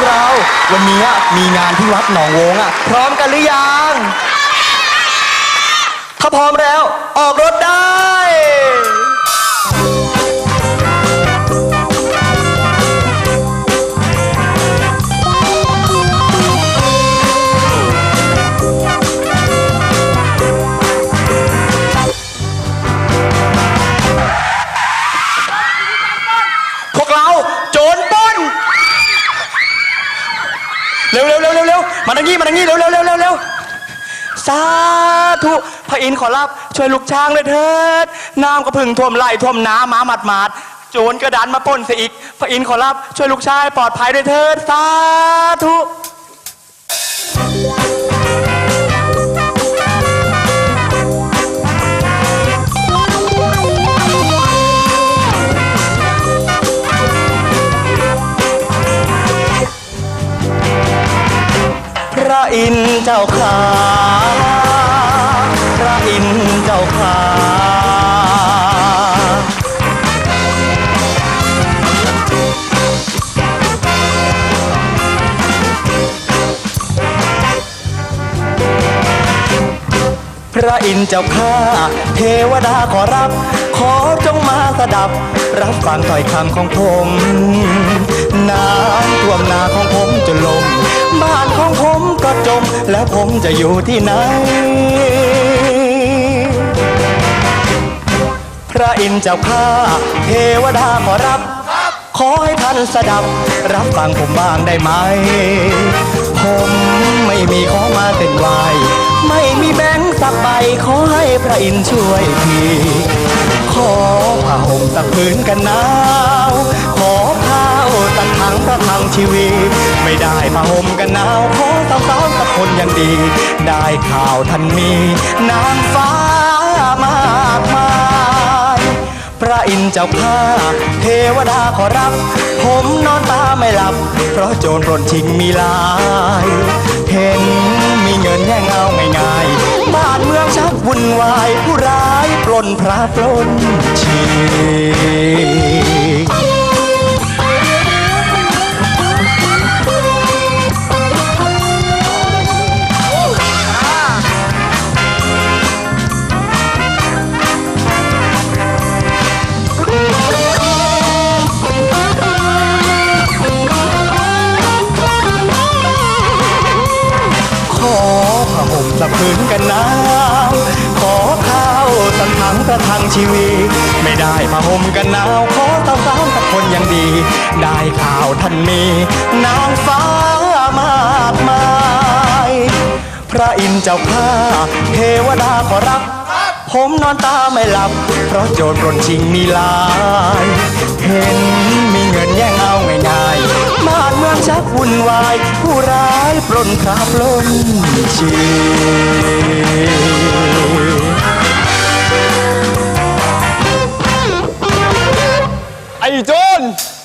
กเรา วันนี้มีงานที่วัดหนองวงอะ พร้อมกันหรือยัง ถ้าพร้อมแล้ว ออกรถได้ มาทางนี้มาทางนี้เร็วเร็วเร็วเร็วเร็วสาธุพระอินทร์ขอรับช่วยลูกช้างเลยเถิดน้ำก็พึ่งท่วมไร่ท่วมน้ำหมาหมัดหมาดโจรกระดานมาปล้นเสียอีก พระอินทร์ขอรับช่วยลูกชายปลอดภัยด้วยเถิดสาธุ ระอินเจ้าขาพระอินเจ้าขาพระอินทร์เจ้าข้าเทวดาขอรับ ขอจงมาสดับ รับฟังถ้อยคำของผม จะอยู่ที่ไหน พระอินทร์เจ้าข้าเทวดาขอรับ ขอให้ท่านสดับ รับฟังผมบ้างได้ไหม ผมไม่มีของมาเส้นไหวไม่มีแบงค์สักใบขอให้พระอินทร์ช่วยที ขอผ้าห่มสักผืนกันหนาวขอ สังประทังชีวิต ไม่ได้ผ้าห่มกันหนาวขอสาวๆสักคนยังดี ได้ข่าวท่านมีนางฟ้ามากมายพระอินทร์เจ้าข้าเทวดาขอรับ ผมนอนตาไม่หลับ เพราะโจรปล้นชิงมีลาย เห็นมีเงินแย่งเอาง่ายๆบ้านเมืองชักวุ่นวาย ผู้ร้ายปล้นพระปล้นชี ห่มสักผืนกันหนาวขอข้าวสักถังประทังชีวิตไม่ได้ผ้าห่มกันหนาวขอสาวๆสักคนยังดี ได้ข่าวท่านมี นางฟ้ามากมาย พระอินทร์เจ้าข้าเทวดาขอรับ ผมนอนตาไม่หลับ เพราะโจรปล้นชิงมีลาย เห็นมีเงินแย่งเอาง่ายๆบ้านเมืองชักวุ่นวาย ผู้ร้ายปล้นพระปล้นชี you doing?